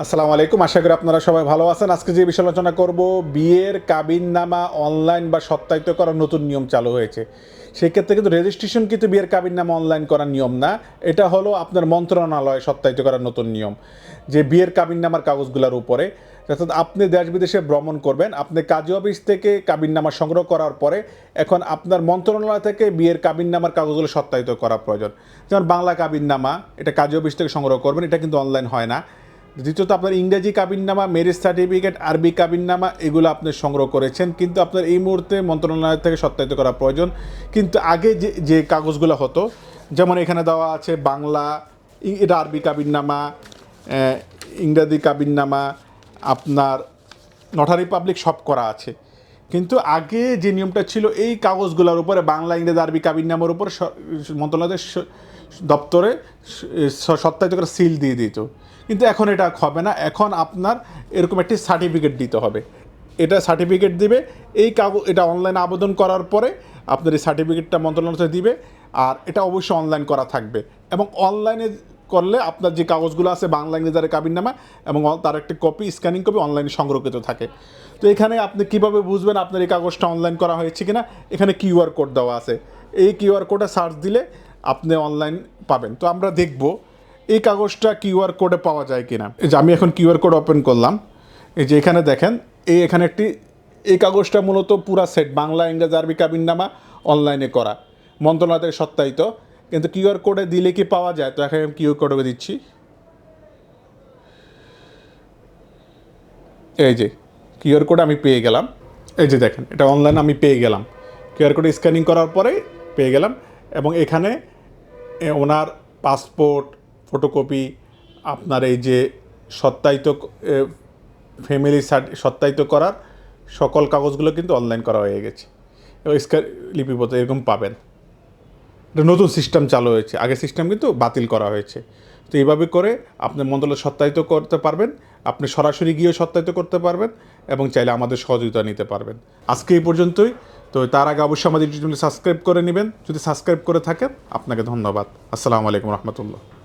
আসসালামু আলাইকুম। আশা করি আপনারা সবাই ভালো আছেন। আজকে যে বিষয় আলোচনা করব, বিয়ের কাবিননামা অনলাইন বা সত্যায়িত করার নতুন নিয়ম চালু হয়েছে। সেক্ষেত্রে কিন্তু রেজিস্ট্রেশন কিন্তু বিয়ের কাবিন নামা অনলাইন করার নিয়ম না। এটা হলো আপনার মন্ত্রণালয় সত্যায়িত করার নতুন নিয়ম, যে বিয়ের কাবিন নামার কাগজগুলোর উপরে। অর্থাৎ আপনি দেশ বিদেশে ভ্রমণ করবেন, আপনি কাজী অফিস থেকে কাবিননামা সংগ্রহ করার পরে এখন আপনার মন্ত্রণালয় থেকে বিয়ের কাবিননামার কাগজগুলো সত্যায়িত করা প্রয়োজন। যেমন বাংলা কাবিননামা, এটা কাজী অফিস থেকে সংগ্রহ করবেন, এটা কিন্তু অনলাইন হয় না। দ্বিতীয়ত আপনার ইংরেজি কাবিননামা মেরিট সার্টিফিকেট আরবি কাবিননামা, এগুলো আপনি সংগ্রহ করেছেন। কিন্তু আপনার এই মুহূর্তে মন্ত্রণালয় থেকে সত্যায়িত করা প্রয়োজন। কিন্তু আগে যে যে কাগজগুলো হতো, যেমন এখানে দেওয়া আছে বাংলা এটা আরবি কাবিননামা ইংরাজি কাবিননামা, আপনার নটারি পাবলিক সব করা আছে। কিন্তু আগে যে নিয়মটা ছিল, এই কাগজগুলোর উপরে, বাংলা, ইংরেজি, আরবি কাবির নামের উপর মন্ত্রণালয়ের দপ্তরে সত্যায়িত করে সিল দিয়ে দিত। কিন্তু এখন এটা হবে না। এখন আপনার এরকম একটি সার্টিফিকেট দিতে হবে। এটা সার্টিফিকেট দিবে, এই কাগজ, এটা অনলাইনে আবেদন করার পরে আপনার এই সার্টিফিকেটটা মন্ত্রণালয় দিবে, আর এটা অবশ্যই অনলাইন করা থাকবে। এবং অনলাইনে করলে আপনার যে কাগজগুলো আছে বাংলা ইংরেজি কাবিননামা এবং তার একটি কপি স্ক্যানিং কপি অনলাইনে সংরক্ষিত থাকে। তো এখানে আপনি কীভাবে বুঝবেন আপনার এই কাগজটা অনলাইন করা হয়েছে কিনা? এখানে কিউআর কোড দেওয়া আছে। এই কিউআর কোডে সার্চ দিলে আপনি অনলাইন পাবেন। তো আমরা দেখব এই কাগজটা কিউআর কোডে পাওয়া যায় কিনা। এই যে আমি এখন কিউআর কোড ওপেন করলাম। এই যে এখানে দেখেন, এই এখানে একটি, এই কাগজটা মূলত পুরা সেট বাংলা, ইংরেজি, আরবি কাবিননামা অনলাইনে করা। মন্ত্রণালয় থেকে সত্যায়িত। কিন্তু কিউআর কোডে দিলে কি পাওয়া যায়? তো এখন আমি কিউআর কোডে দিচ্ছি। এই যে কিউআর কোড আমি পেয়ে গেলাম। এই যে দেখেন, এটা অনলাইন আমি পেয়ে গেলাম। কিউআর কোড স্ক্যানিং করার পরে পেয়ে গেলাম এবং এখানে ওনার পাসপোর্ট ফটোকপি আপনার এই যে সত্যায়িত ফ্যামিলি সত্যায়িত করার সকল কাগজগুলো কিন্তু অনলাইন করা হয়ে গেছে। এবং স্ক্যান লিপিবদ্ধ এরকম পাবেন। এটা নতুন সিস্টেম চালু হয়েছে। আগের সিস্টেম কিন্তু বাতিল করা হয়েছে। তো এইভাবে করে আপনি মন্ত্রণালয় সত্যায়িত করতে পারবেন, আপনি সরাসরি গিয়েও সত্যায়িত করতে পারবেন এবং চাইলে আমাদের সহযোগিতা নিতে পারবেন। আজকে এই পর্যন্তই। তো তার আগে অবশ্যই আমাদের ইউটিউব সাবস্ক্রাইব করে নেবেন। যদি সাবস্ক্রাইব করে থাকেন, আপনাকে ধন্যবাদ। আসসালামু আলাইকুম রহমতুল্লাহ।